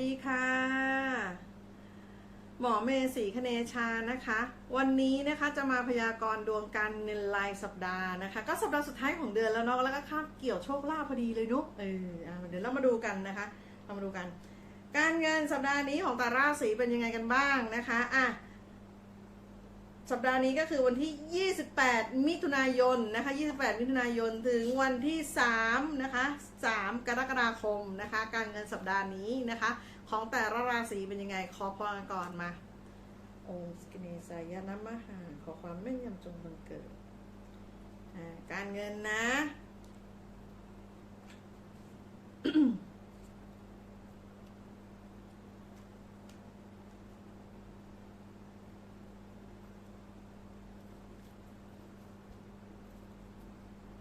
ดีค่ะ หมอเมย์ศรีคเนชานะคะ วันนี้นะคะจะมาพยากรณ์ดวงการเงินรายสัปดาห์นะคะ ก็สัปดาห์สุดท้ายของเดือนแล้วเนาะแล้วก็คาบเกี่ยวโชคลาภพอดีเลยเนุ๊กเออเดี๋ยวเรามาดูกันนะคะเรามาดูกัน การเงินสัปดาห์นี้ของแต่ราศีเป็นยังไงกันบ้างนะคะอะ สัปดาห์นี้ก็คือวันที่ 28 มิถุนายนนะคะ 28 มิถุนายนถึงวันที่ 3 นะคะ 3 กรกฎาคมนะคะ การเงินสัปดาห์นี้นะคะ ของแต่ละราศีเป็นยังไง ขอพรก่อนมา องค์สกิเนสายนามหาขอความแม่นยำจงบังเกิด การเงินนะ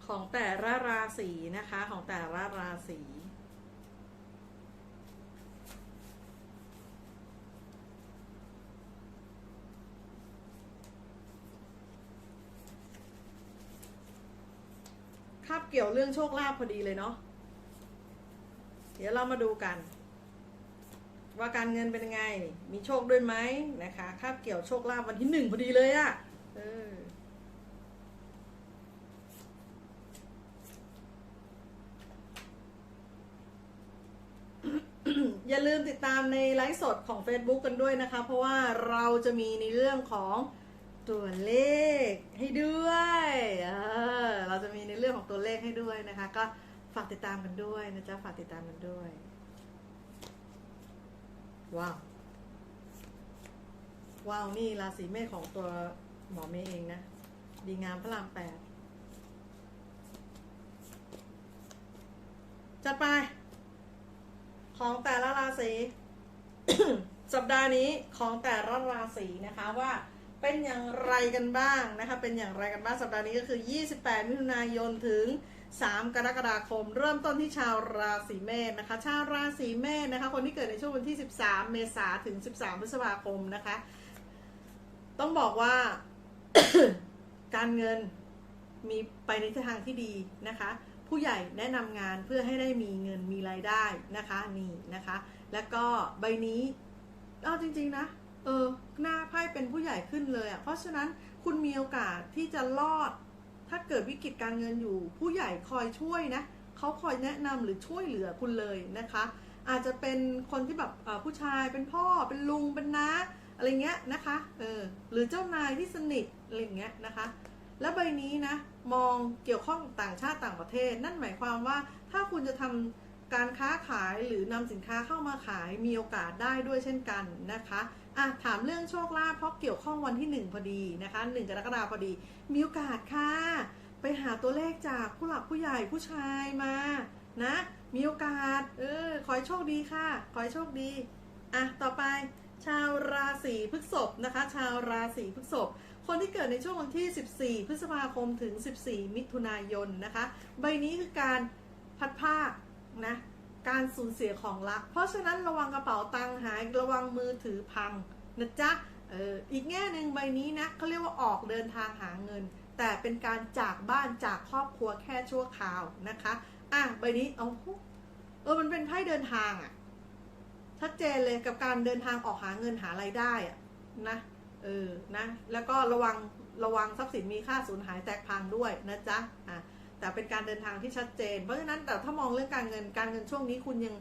ของแต่ละราศีนะคะ ของแต่ละราศีคาบเกี่ยวเรื่องโชคลาภพอดีเลยเนาะ เดี๋ยวเรามาดูกัน ว่าการเงินเป็นยังไง มีโชคด้วยไหมนะคะ คาบเกี่ยวโชคลาภวันที่หนึ่งพอดีเลยอะ่ะ เออ อย่าลืมติดตามในไลฟ์สดของ Facebook กันด้วยนะคะ เพราะว่าเราจะมีในเรื่องของตัวเลขให้ด้วยเออเราจะมีในเรื่องของตัวเลขให้ด้วยนะคะ ก็ฝากติดตามกันด้วยนะจ๊ะฝากติดตามกันด้วย ว้าว ว้าว นี่ราศีเมษของตัวหมอเมย์เองนะ ดีงามพระรามแปดจัดไป ของแต่ละราศี สัปดาห์นี้ของแต่ละราศีนะคะว่าเป็นอย่างไรกันบ้างนะคะ เป็นอย่างไรกันบ้างสัปดาห์นี้ก็คือ 28 มิถุนายนถึง 3 กรกฎาคม เริ่มต้นที่ชาวราศีเมษนะคะ ชาวราศีเมษนะคะ คนที่เกิดในช่วงวันที่ 13 เมษาถึง 13 พฤษภาคมนะคะ ต้องบอกว่า การเงินมีไปในทิศทางที่ดีนะคะ ผู้ใหญ่แนะนำงานเพื่อให้ได้มีเงินมีรายได้นะคะนี่นะคะ แล้วก็ใบนี้เอาจริง ๆ นะเออหน้าไพ่เป็นผู้ใหญ่ขึ้นเลยอะ่ะเพราะฉะนั้นคุณมีโอกาสที่จะรอด ถ้าเกิดวิกฤตการเงินอยู่ ผู้ใหญ่คอยช่วยนะเขาคอยแนะนำหรือช่วยเหลือคุณเลยนะคะ อาจจะเป็นคนที่แบบผู้ชายเป็นพ่อเป็นลุงเป็นน้าอะไรเงี้ยนะคะเออหรือเจ้านายที่สนิทอะไรเงี้ยนะคะ แล้วใบนี้นะ มองเกี่ยวข้องต่างชาติต่างประเทศ นั่นหมายความว่าถ้าคุณจะทำการค้าขายหรือนำสินค้าเข้ามาขายมีโอกาสได้ด้วยเช่นกันนะคะอะถามเรื่องโชคลาภเพราะเกี่ยวข้องวันที่หนึ่งพอดีนะคะหนึ่งกรกฎาคมพอดี มีโอกาสค่ะ ไปหาตัวเลขจากผู้หลักผู้ใหญ่ผู้ชายมานะมีโอกาสเออขอให้โชคดีค่ะ ขอให้โชคดีอะต่อไปชาวราศีพฤษภนะคะ ชาวราศีพฤษภ คนที่เกิดในช่วงวันที่ 14 พฤษภาคมถึง 14 มิถุนายนนะคะ ใบนี้คือการพัดภาคนะการสูญเสียของรัก เพราะฉะนั้นระวังกระเป๋าตังค์หายระวังมือถือพังนะจ๊ะเอออีกแง่หนึ่งใบนี้นะเขาเรียกว่าออกเดินทางหาเงิน แต่เป็นการจากบ้านจากครอบครัวแค่ชั่วคราวนะคะอะใบนี้เอาเออมันเป็นไพ่เดินทางอะชัดเจนเลยกับการเดินทางออกหาเงินหาไรายได้อะนะ เออนะแล้วก็ระวังระวังทรัพย์สินมีค่าสูญหายแตกพังด้วยนะจ๊ะอะแต่เป็นการเดินทางที่ชัดเจน เพราะฉะนั้นแต่ถ้ามองเรื่องการเงินการเงินช่วงนี้คุณยัง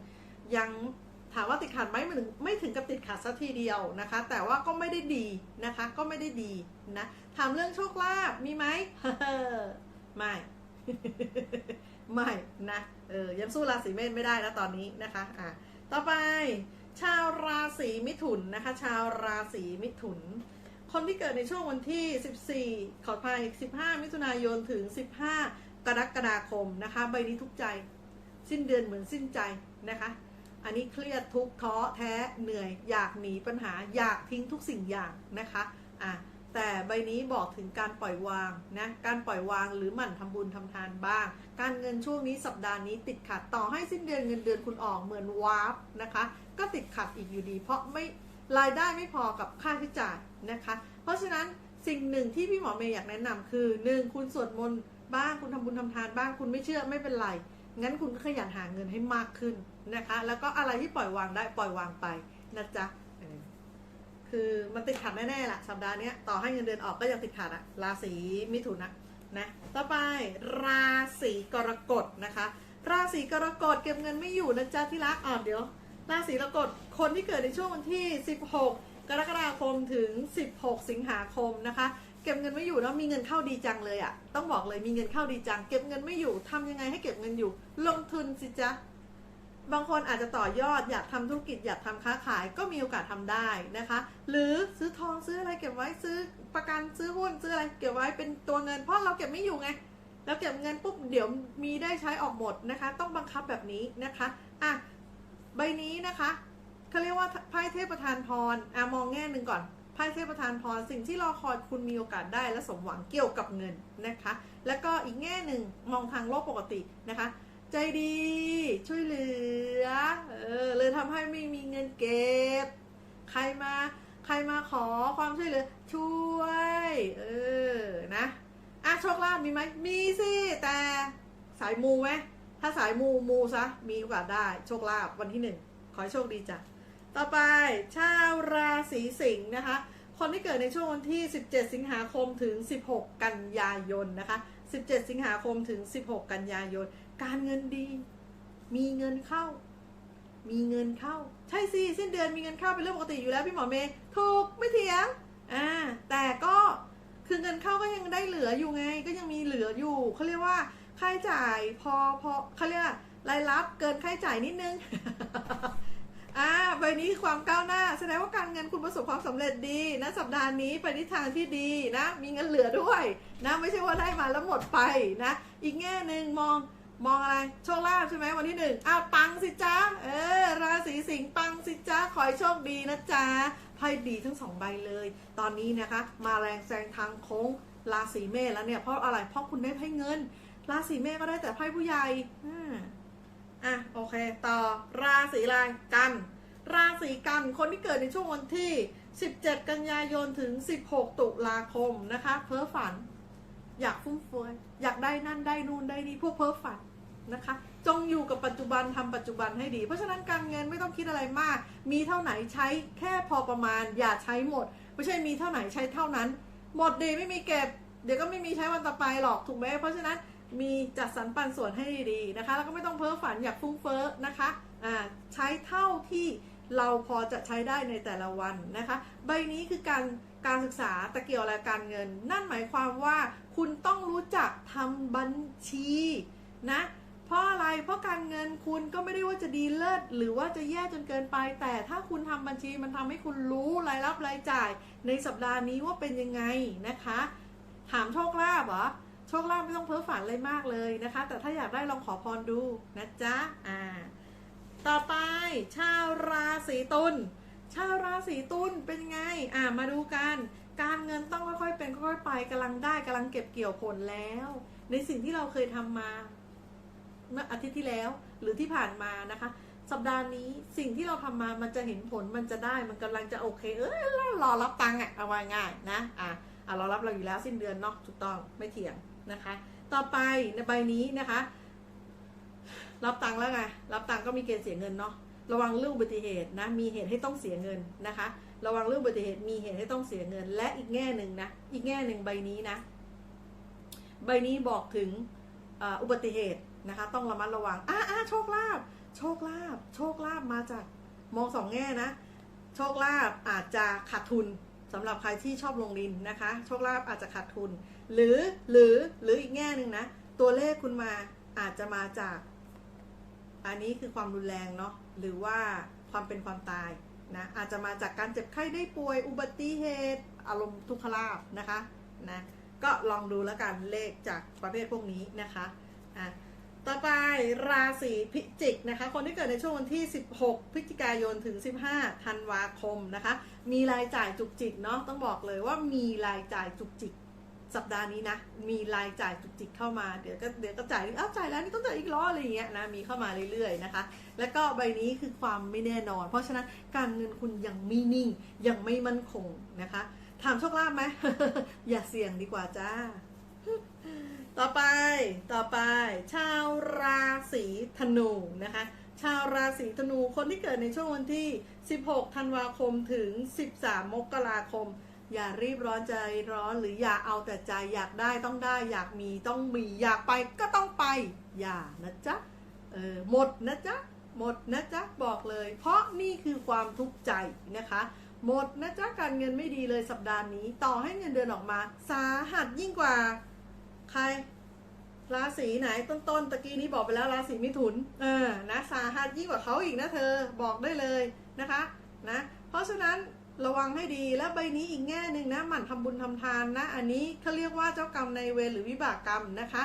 ยังถามว่าติดขัดไหมไม่ถึงไม่ถึงกับติดขัดสักทีเดียวนะคะ แต่ว่าก็ไม่ได้ดีนะคะ ก็ไม่ได้ดีนะถามเรื่องโชคลาภมีไหมไม่ ไม่นะเออยังสู้ราศีเมษไม่ได้นะตอนนี้นะคะ อะต่อไป ชาวราศีมิถุนนะคะ ชาวราศีมิถุน คนที่เกิดในช่วงวันที่ 14 ขออภัย 15 มิถุนายนถึง 15 กรกฎาคมนะคะ ใบนี้ทุกใจ สิ้นเดือนเหมือนสิ้นใจนะคะ อันนี้เครียดทุกท้อแท้เหนื่อย อยากหนีปัญหาอยากทิ้งทุกสิ่งอย่างนะคะ อะ แต่ใบนี้บอกถึงการปล่อยวางนะ การปล่อยวางหรือหมั่นทำบุญทำทานบ้าง การเงินช่วงนี้สัปดาห์นี้ติดขัดต่อให้สิ้นเดือนเงินเดือนคุณออกเหมือนวาร์ปนะคะ ก็ติดขัดอีกอยู่ดี เพราะไม่รายได้ไม่พอกับค่าใช้จ่ายนะคะ เพราะฉะนั้นสิ่งหนึ่งที่พี่หมอเมย์อยากแนะนำคือหนึ่งคุณสวดมนต์บ้างคุณทำบุญทำทานบ้างคุณไม่เชื่อไม่เป็นไร งั้นคุณก็ขยันหาเงินให้มากขึ้นนะคะ แล้วก็อะไรที่ปล่อยวางได้ปล่อยวางไปนะจ๊ะ คือมันติดขัดแน่ๆแหละสัปดาห์นี้ต่อให้เงินเดือนออกก็ยังติดขัดอะราศีมิถุนนะนะต่อไปราศีกรกฎนะคะ ราศีกรกฎเก็บเงินไม่อยู่นะจ๊ะที่รักอ่อนเดี๋ยว ราศีกรกฎคนที่เกิดในช่วงวันที่ 16 กรกฎาคมถึง 16 สิงหาคมนะคะ เก็บเงินไม่อยู่แล้วมีเงินเข้าดีจังเลยอะ่ะต้องบอกเลยมีเงินเข้าดีจัง เก็บเงินไม่อยู่ทำยังไงให้เก็บเงินอยู่ ลงทุนสิจ๊ะ บางคนอาจจะต่อยอดอยากทำธุรกิจอยากทำค้าขายก็มีโอกาสทำได้นะคะ หรือซื้อทองซื้ออะไรเก็บไว้ซื้อประกันซื้อหุ้นซื้ออะไรเก็บไว้เป็นตัวเงินเพราะเราเก็บไม่อยู่ไงแล้วเก็บเงินปุ๊บเดี๋ยวมีได้ใช้ออกหมดนะคะ ต้องบังคับแบบนี้นะคะอะใบนี้นะคะเขาเรียกว่าไพ่เทพประธานพรอะมองแง่หนึ่งก่อนไพ่เทพประธานพรสิ่งที่รอคอยคุณมีโอกาสได้และสมหวังเกี่ยวกับเงินนะคะ แล้วก็อีกแง่หนึ่งมองทางโลกปกตินะคะ ใจดี ช่วยเหลือ เออเลยทำให้ไม่มีเงินเก็บ ใครมา ใครมาขอความช่วยเหลือ ช่วย เออ นะอะโชคลาภมีไหม มีสิ แต่สายมูไหม ถ้าสายมูมูซะ มีโอกาสได้โชคลาภวันที่หนึ่ง ขอให้โชคดีจ้ะ ต่อไป ชาวราศีสิงห์นะคะ คนที่เกิดในช่วงวันที่ 17 สิงหาคมถึง 16 กันยายนนะคะ 17 สิงหาคมถึง 16 กันยายน การเงินดี มีเงินเข้า มีเงินเข้า ใช่สิสิ้นเดือนมีเงินเข้าเป็นเรื่องปกติอยู่แล้วพี่หมอเมย์ถูกไม่เถียงอ่าแต่ก็คือเงินเข้าก็ยังได้เหลืออยู่ไง ก็ยังมีเหลืออยู่เขาเรียกว่าค่าใช้จ่ายพอพอเขาเรียกว่ารายรับเกินค่าใช้จ่ายนิดนึงอ่าใบนี้คือความก้าวหน้า แสดงว่าการเงินคุณประสบความสำเร็จดีนะสัปดาห์นี้ไปในทางที่ดีนะ มีเงินเหลือด้วยนะไม่ใช่ว่าได้มาแล้วหมดไปนะ อีกแง่หนึ่งมอง มองอะไรโชคลาภใช่ไหมวันที่หนึ่งอ้าวปังสิจ๊ะเออราศีสิงห์ปังสิจ๊ะขอให้โชคดีนะจ๊ะไพ่ดีทั้งสองใบเลย ตอนนี้นะคะ มาแรงแซงทางโค้งราศีเมษแล้วเนี่ยเพราะอะไรเพราะคุณได้ไพ่เงิน ราศีเมษก็ได้แต่ไพ่ผู้ใหญ่อ่าอะโอเค ต่อราศีอะไรกัน ราศีกันคนที่เกิดในช่วงวันที่ 17 กันยายนถึง 16 ตุลาคมนะคะ เพ้อฝัน อยากฟุ่มเฟือยอยากได้นั่นได้นู่นได้นี่พวกเพ้อฝัน นะคะ จงอยู่กับปัจจุบันทำปัจจุบันให้ดี เพราะฉะนั้นการเงินไม่ต้องคิดอะไรมาก มีเท่าไหนใช้แค่พอประมาณ อย่าใช้หมด ไม่ใช่มีเท่าไหนใช้เท่านั้น หมดดีไม่มีเก็บ เดี๋ยวก็ไม่มีใช้วันต่อไปหรอกถูกไหมเพราะฉะนั้นมีจัดสรรปันส่วนให้ดีๆนะคะ แล้วก็ไม่ต้องเพ้อฝันอยากฟุ้งเฟ้อนะคะอ่าใช้เท่าที่เราพอจะใช้ได้ในแต่ละวันนะคะ ใบนี้คือการการศึกษาตะเกียวและการเงิน นั่นหมายความว่าคุณต้องรู้จักทำบัญชีนะ เพราะอะไร เพราะการเงินคุณก็ไม่ได้ว่าจะดีเลิศหรือว่าจะแย่จนเกินไป แต่ถ้าคุณทำบัญชีมันทำให้คุณรู้รายรับรายจ่าย ในสัปดาห์นี้ว่าเป็นยังไงนะคะ ถามโชคลาภเหรอโชคลาภไม่ต้องเพ้อฝันอะไรมากเลยนะคะ แต่ถ้าอยากได้ลองขอพรดูนะจ๊ะอ่าต่อไปชาวราศีตุลชาวราศีตุลเป็นไง อ่ามาดูกัน การเงินต้องค่อยๆเป็นค่อยๆไปกำลังได้กำลังเก็บเกี่ยวผลแล้ว ในสิ่งที่เราเคยทำมา เมื่ออาทิตย์ที่แล้วหรือที่ผ่านมานะคะ สัปดาห์นี้สิ่งที่เราทำมามันจะเห็นผลมันจะได้มันกำลังจะโอเค เออรอรับตังค์อะเอาไว้ง่ายนะอะอะเรารับเราอยู่แล้วสิ้นเดือนเนาะถูกต้องไม่เถียงนะคะ ต่อไปในใบนี้นะคะ รับตังค์แล้วไงรับตังค์ก็มีเกณฑ์เสียเงินเนาะระวังเรื่องอุบัติเหตุนะมีเหตุให้ต้องเสียเงินนะคะ ระวังเรื่องอุบัติเหตุมีเหตุให้ต้องเสียเงิน และอีกแง่หนึ่งนะอีกแง่หนึ่งใบนี้นะ ใบนี้บอกถึงอุบัติเหตุ นะคะ ต้องระมัดระวังอ่าอ่าโชคลาภโชคลาภโชคลาภมาจากมองสองแง่นะ โชคลาภอาจจะขาดทุนสำหรับใครที่ชอบลงดินนะคะ โชคลาภอาจจะขาดทุน หรือหรือหรืออีกแง่หนึ่งนะ ตัวเลขคุณมาอาจจะมาจาก อันนี้คือความรุนแรงเนาะหรือว่าความเป็นความตายนะอาจจะมาจากการเจ็บไข้ได้ป่วยอุบัติเหตุอารมณ์ทุกขลาภนะคะนะก็ลองดูแล้วกันเลขจากประเภทพวกนี้นะคะอะ ต่อไปราศีพิจิกนะคะ คนที่เกิดในช่วงวันที่ 16 พฤศจิกายนถึง 15 ธันวาคมนะคะ มีรายจ่ายจุกจิกเนาะต้องบอกเลยว่ามีรายจ่ายจุกจิกสัปดาห์นี้นะ มีรายจ่ายจุกจิกเข้ามา เดี๋ยวก็เดี๋ยวก็จ่ายอ้าวจ่ายแล้วนี่ต้องจ่ายอีกล้ออะไรอย่างเงี้ยนะ มีเข้ามาเรื่อยๆนะคะ แล้วก็ใบนี้คือความไม่แน่นอน เพราะฉะนั้นการเงินคุณยังไม่นิ่งยังไม่มั่นคงนะคะ ถามโชคลาภไหมอย่าเสี่ยงดีกว่าจ้า ต่อไปต่อไป ชาวราศีธนูนะคะ ชาวราศีธนูคนที่เกิดในช่วงวันที่ 16 ธันวาคมถึง 13 มกราคม อย่ารีบร้อนใจร้อนหรืออย่าเอาแต่ใจอยากได้ต้องได้ อยากมีต้องมีอยากไปก็ต้องไป อย่านะจ๊ะเออหมดนะจ๊ะหมดนะจ๊ะบอกเลย เพราะนี่คือความทุกข์ใจนะคะ หมดนะจ๊ะการเงินไม่ดีเลยสัปดาห์นี้ ต่อให้เงินเดือนออกมา สาหัสยิ่งกว่า ใคร ราศีไหนต้นๆตะกี้นี้บอกไปแล้วราศีมิถุน เออนะสาหัสยิ่งกว่าเขาอีกนะเธอบอกได้เลยนะคะนะเพราะฉะนั้นระวังให้ดีและใบนี้อีกแง่หนึ่งนะหมั่นทำบุญทำทานนะ อันนี้เขาเรียกว่าเจ้ากรรมในเวรหรือวิบากกรรมนะคะ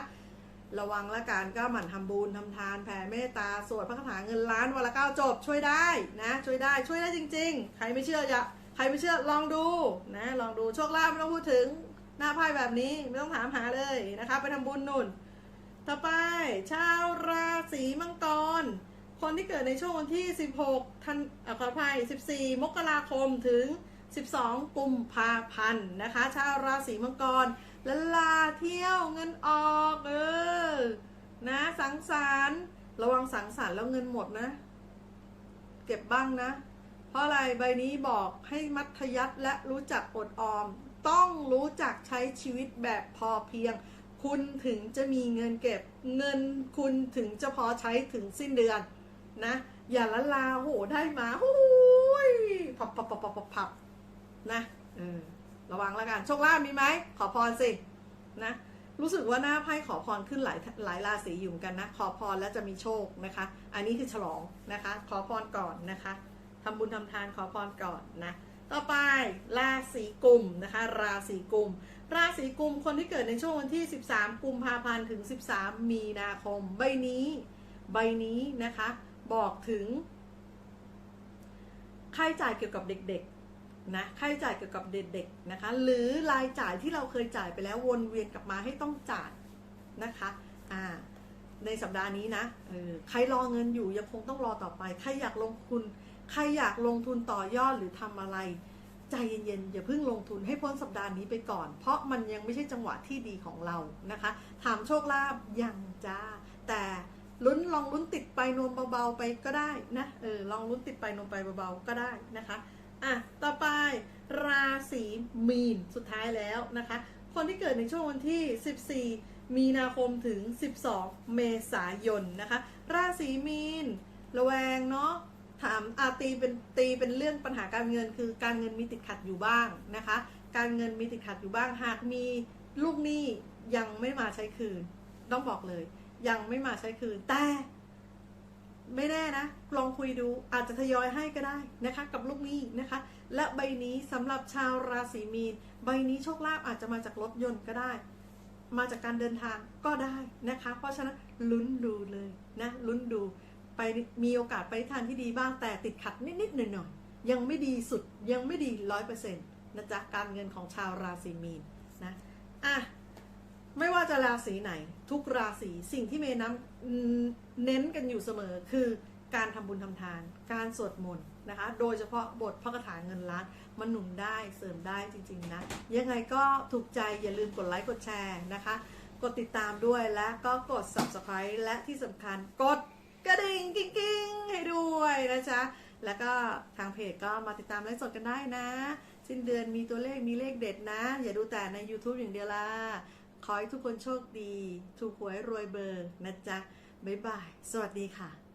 ระวังละกันก็หมั่นทำบุญทำทานแผ่เมตตาสวดพระคาถาเงินล้านวันละเก้าจบช่วยได้นะช่วยได้ช่วยได้จริง ๆ ใครไม่เชื่ออย่าใครไม่เชื่อลองดูนะลองดูโชคลาภไม่ต้องพูดถึง หน้าไพ่แบบนี้ไม่ต้องถามหาเลยนะคะ ไปทำบุญนุ่น ต่อไปชาวราศีมังกร คนที่เกิดในช่วงวันที่ 16ธันอขออภัย14 มกราคมถึง 12 กุมภาพันธ์นะคะ ชาวราศีมังกรละลาเที่ยวเงินออกเออนะสังสรรระวังสังสรรแล้วเงินหมดนะ เก็บบ้างนะ เพราะอะไรใบนี้บอกให้มัธยัติและรู้จักอดออม ต้องรู้จักใช้ชีวิตแบบพอเพียง คุณถึงจะมีเงินเก็บเงินคุณถึงจะพอใช้ถึงสิ้นเดือนนะ อย่าละลาโหได้มาโอ้ยพับพับพับพับพับนะระวังแล้วกันโชคลาภมีไหมขอพรสินะรู้สึกว่าหน้าไพ่ขอพรขึ้นหลายหลายราศีอยู่กันนะ ขอพรแล้วจะมีโชคนะคะ อันนี้คือฉลองนะคะ ขอพรก่อนนะคะทำบุญทำทานขอพรก่อนนะ ต่อไปราศีกุมนะคะ ราศีกุม ราศีกุมคนที่เกิดในช่วงวันที่ 13 กุมภาพันธ์ถึง 13 มีนาคม ใบนี้ ใบนี้นะคะ บอกถึงค่าใช้จ่ายเกี่ยวกับเด็กๆนะค่าใช้จ่ายเกี่ยวกับเด็กๆนะคะ หรือรายจ่ายที่เราเคยจ่ายไปแล้ววนเวียนกลับมาให้ต้องจ่ายนะคะอ่าในสัปดาห์นี้นะใครรอเงินอยู่ยังคงต้องรอต่อไป ใครอยากลงทุน ใครอยากลงทุนต่อยอดหรือทำอะไร ใจเย็นๆอย่าเพิ่งลงทุนให้พ้นสัปดาห์นี้ไปก่อน เพราะมันยังไม่ใช่จังหวะที่ดีของเรานะคะ ถามโชคลาภยังจ้า แต่ลุ้นลองลุ้นติดไปนวมเบาๆไปก็ได้นะเออลองลุ้นติดไปนวมไปเบาๆก็ได้นะคะอะต่อไปราศีมีนสุดท้ายแล้วนะคะ คนที่เกิดในช่วงวันที่ 14 มีนาคมถึง 12 เมษายนนะคะ ราศีมีน ระแวงเนาะ ถามอาตีเป็นตีเป็นเรื่องปัญหาการเงิน คือการเงินมีติดขัดอยู่บ้างนะคะ การเงินมีติดขัดอยู่บ้าง หากมีลูกหนี้ยังไม่มาใช้คืน ต้องบอกเลย ยังไม่มาใช้คืนแต่ ไม่แน่นะลองคุยดูอาจจะทยอยให้ก็ได้นะคะ กับลูกหนี้นะคะ และใบนี้สำหรับชาวราศีมีน ใบนี้โชคลาภอาจจะมาจากรถยนต์ก็ได้ มาจากการเดินทางก็ได้นะคะ เพราะฉะนั้นลุ้นดูเลยนะลุ้นดู ไปมีโอกาสไปทานที่ดีบ้างแต่ติดขัดนิดๆหน่อยๆยังไม่ดีสุดยังไม่ดีร้อยเปอร์เซ็นต์นะจ๊ะการเงินของชาวราศีมีนนะอะไม่ว่าจะราศีไหน ทุกราศีสิ่งที่เมย์น้ำเน้นกันอยู่เสมอคือการทำบุญทำทาน การสวดมนต์นะคะ โดยเฉพาะบทพระคาถาเงินล้านมันหนุนได้เสริมได้จริงๆนะ ยังไงก็ถูกใจอย่าลืมกดไลค์กดแชร์นะคะ กดติดตามด้วยและก็กด subscribe และที่สำคัญกด กระดิ่งกิ้งกิ้งให้ด้วยนะจ๊ะแล้วก็ทางเพจก็มาติดตามไลฟ์สดกันได้นะ สิ้นเดือนมีตัวเลขมีเลขเด็ดนะ อย่าดูแต่ใน YouTube อย่างเดียวล่ะขอให้ทุกคนโชคดี ถูกหวยรวยเบอร์นะจ๊ะบ๊ายบาย สวัสดีค่ะ